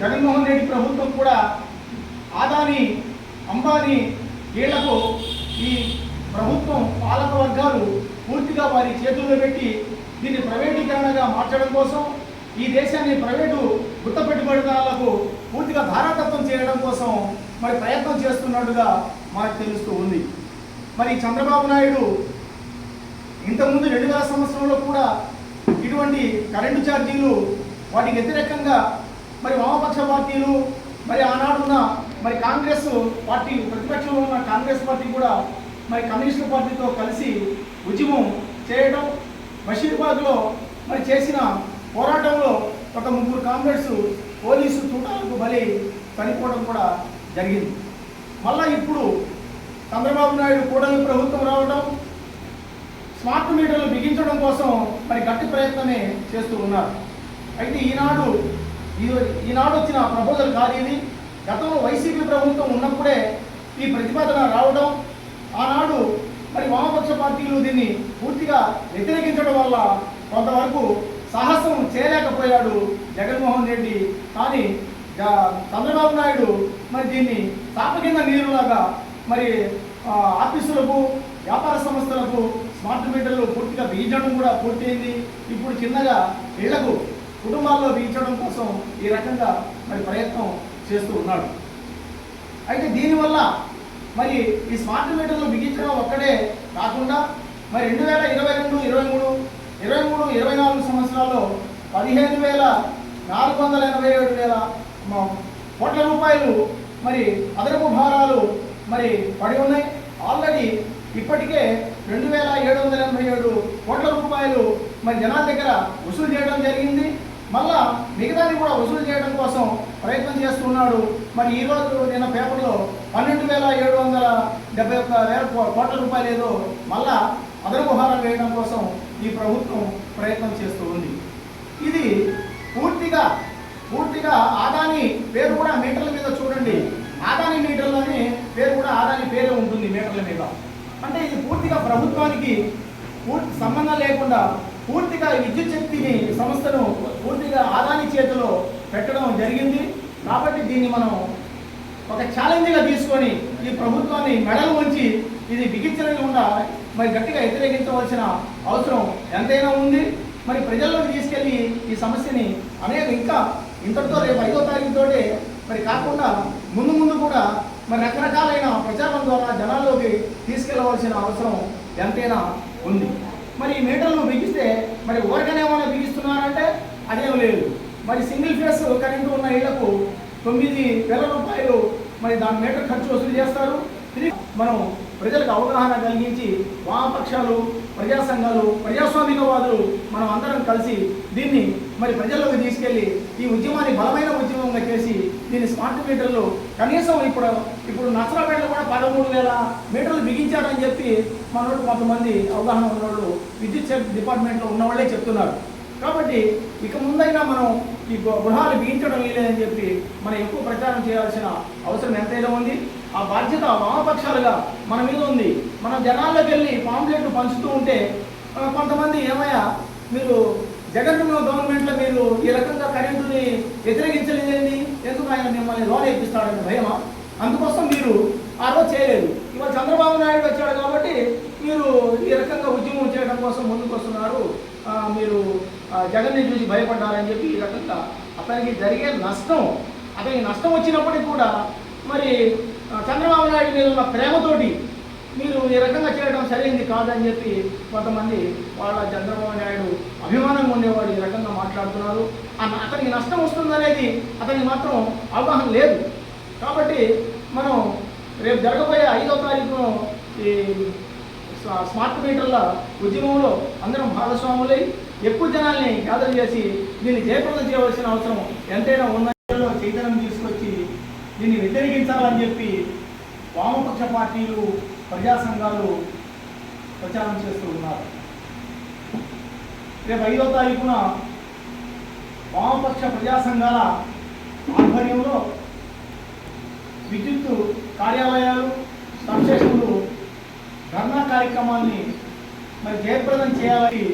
జగన్మోహన్ రెడ్డి ప్రభుత్వం కూడా ఆదాని అంబానీ ఏళ్ళకు ఈ ప్రభుత్వం పాలక వర్గాలు పూర్తిగా వారి చేతుల్లో పెట్టి దీన్ని ప్రైవేటీకరణగా మార్చడం కోసం ఈ దేశాన్ని ప్రైవేటు గుత్త పెట్టుబడిదారులకు పూర్తిగా ధారాతత్వం చేయడం కోసం మరి ప్రయత్నం చేస్తున్నట్టుగా మనకు తెలుస్తూ ఉంది. మరి చంద్రబాబు నాయుడు ఇంతకుముందు రెండు వేల సంవత్సరంలో కూడా ఇటువంటి కరెంటు ఛార్జీలు వాటికి వ్యతిరేకంగా మరి వామపక్ష పార్టీలు మరి ఆనాడున్న మరి కాంగ్రెస్ పార్టీ ప్రతిపక్షంలో ఉన్న కాంగ్రెస్ పార్టీ కూడా మరి కమ్యూనిస్టు పార్టీతో కలిసి ఉద్యమం చేయడం బషీర్బాగ్లో మరి చేసిన పోరాటంలో ఒక ముగ్గురు కాంగ్రెస్ పోలీసు చూడాలకు బలి చనిపోవడం కూడా జరిగింది. మళ్ళా ఇప్పుడు చంద్రబాబు నాయుడు కూడలి ప్రభుత్వం రావడం స్మార్ట్ మీటర్లు బిగించడం కోసం మరి గట్టి ప్రయత్నమే చేస్తూ ఉన్నారు. అయితే ఈనాడు ఈ- ఈనాడు వచ్చిన ప్రపోజల్ కాదు ఇది. గతంలో వైసీపీ ప్రభుత్వం ఉన్నప్పుడే ఈ ప్రతిపాదన రావడం ఆనాడు మరి వామపక్ష పార్టీలు దీన్ని పూర్తిగా వ్యతిరేకించడం వల్ల కొంతవరకు సాహసం చేయలేకపోయాడు జగన్మోహన్ రెడ్డి. కానీ చంద్రబాబు నాయుడు మరి దీన్ని చాప కింద నీరులాగా మరి ఆఫీసులకు వ్యాపార సంస్థలకు స్మార్ట్ మీటర్లు పూర్తిగా బిగించడం కూడా పూర్తయింది. ఇప్పుడు చిన్నగా ఇళ్ళకు కుటుంబాల్లో బిగించడం కోసం ఈ రకంగా మరి ప్రయత్నం చేస్తూ ఉన్నాడు. అయితే దీనివల్ల మరి ఈ స్మార్ట్ మీటర్లు బిగించడం ఒక్కడే కాకుండా మరి రెండు వేల ఇరవై రెండు ఇరవై మూడు ఇరవై మూడు ఇరవై నాలుగు సంవత్సరాల్లో పదిహేను వేల నాలుగు వందల ఎనభై ఏడు వేల కోట్ల రూపాయలు మరి అదనపు భారాలు మరి పడి ఉన్నాయి. ఆల్రెడీ ఇప్పటికే రెండు వేల ఏడు వందల ఎనభై ఏడు కోట్ల రూపాయలు మరి జనాల దగ్గర వసూలు చేయడం జరిగింది. మళ్ళా మిగతాది కూడా వసూలు చేయడం కోసం ప్రయత్నం చేస్తున్నాడు. మరి ఈ రోజు నిన్న పేపర్లో పన్నెండు వేల ఏడు వందల డెబ్బై ఒక్క వేల కోట్ల రూపాయలు ఏదో మళ్ళా అదనపు హారం వేయడం కోసం ఈ ప్రభుత్వం ప్రయత్నం చేస్తూ ఉంది. ఇది పూర్తిగా పూర్తిగా ఆదాని పేరు కూడా మీటర్ల మీద చూడండి. ఆదాని మీటర్లోనే పేరు కూడా ఆదాని పేరే ఉంటుంది మీటర్ల మీద. అంటే ఇది పూర్తిగా ప్రభుత్వానికి పూర్తి సంబంధం లేకుండా పూర్తిగా విద్యుత్ శక్తిని సంస్థను పూర్తిగా ఆదాని చేతిలో పెట్టడం జరిగింది. కాబట్టి దీన్ని మనం ఒక ఛాలెంజ్గా తీసుకొని ఈ ప్రభుత్వాన్ని మెడలు ఉంచి ఇది బిగించకుండా మరి గట్టిగా వ్యతిరేకించవలసిన అవసరం ఎంతైనా ఉంది. మరి ప్రజల్లోకి తీసుకెళ్ళి ఈ సమస్యని అనేక ఇంకా ఇంతటితో రేపు ఐదో తారీఖుతోటే మరి కాకుండా ముందు ముందు కూడా మరి రకరకాలైన ప్రచారం ద్వారా జనాల్లోకి తీసుకెళ్ళవలసిన అవసరం ఎంతైనా ఉంది. మరి ఈ మీటర్లు బిగిస్తే మరి ఎవరికైనా ఏమైనా బిగిస్తున్నారంటే అదేం లేదు. మరి సింగిల్ ఫేస్ కరెంటు ఉన్న ఇళ్ళకు తొమ్మిది వేల రూపాయలు మరి దాని మీటర్ ఖర్చు వసూలు చేస్తారు. మనం ప్రజలకు అవగాహన కలిగించి వామపక్షాలు ప్రజా సంఘాలు ప్రజాస్వామికవాదులు మనం అందరం కలిసి దీన్ని మరి ప్రజల్లోకి తీసుకెళ్ళి ఈ ఉద్యమాన్ని బలమైన ఉద్యమంగా చేసి దీన్ని స్మార్ట్ మీటర్లు కనీసం ఇప్పుడు ఇప్పుడు నర్సరాపేటలో కూడా పదమూడు వేల మీటర్లు బిగించారని చెప్పి మనోడు కొంతమంది అవగాహన ఉన్నవాళ్ళు విద్యుత్ డిపార్ట్మెంట్లో ఉన్నవాళ్ళే చెప్తున్నారు. కాబట్టి ఇక ముందైనా మనం ఈ గృహాలు బిగించడం లేదని చెప్పి మనం ఎక్కువ ప్రచారం చేయాల్సిన అవసరం ఎంతైనా ఉంది ఆ బాధ్యత వామపక్షాలుగా మన మీద ఉంది. మనం జనాల్లోకి వెళ్ళి పాంప్లెట్లు పంచుతూ ఉంటే కొంతమంది ఏమయ్యా మీరు జగన్ గవర్నమెంట్లో మీరు ఈ రకంగా కరెంటుని వ్యతిరేకించలేదండి ఎందుకు ఆయన మిమ్మల్ని లోన్ ఇప్పిస్తాడని భయమా? అందుకోసం మీరు ఆ రోజు చేయలేదు. ఇవాళ చంద్రబాబు నాయుడు వచ్చాడు కాబట్టి మీరు ఈ రకంగా ఉద్యమం చేయడం కోసం ముందుకు వస్తున్నారు మీరు జగన్ని చూసి భయపడ్డారని చెప్పి ఈ రకంగా అతనికి జరిగే నష్టం అతనికి నష్టం వచ్చినప్పటికీ కూడా మరి చంద్రబాబు నాయుడు మీద ఉన్న ప్రేమతోటి మీరు ఈ రకంగా చేయడం సరైంది కాదని చెప్పి కొంతమంది వాళ్ళ చంద్రబాబు నాయుడు అభిమానంగా ఉండేవాడు ఈ రకంగా మాట్లాడుతున్నారు. అతనికి నష్టం వస్తుందనేది అతనికి మాత్రం అవగాహన లేదు. కాబట్టి మనం రేపు జరగబోయే ఐదో తారీఖును ఈ స్మార్ట్ మీటర్ల ఉద్యమంలో అందరం భాగస్వాములై ఎక్కువ జనాల్ని గ్యాదర్ చేసి దీన్ని జయప్రదం చేయవలసిన అవసరం ఎంతైనా ఉన్న చైతన్యం తీసుకొచ్చి దీన్ని వ్యతిరేకించాలని చెప్పి వామపక్ష పార్టీలు ప్రజా సంఘాలు ప్రచారం చేస్తూ ఉన్నారు. రేపు ఐదో తారీఖున వామపక్ష ప్రజా సంఘాల ఆధ్వర్యంలో విద్యుత్ కార్యాలయాలు సబ్స్టేషన్లు కార్యక్రమాన్ని మరి జయప్రదం చేయాలని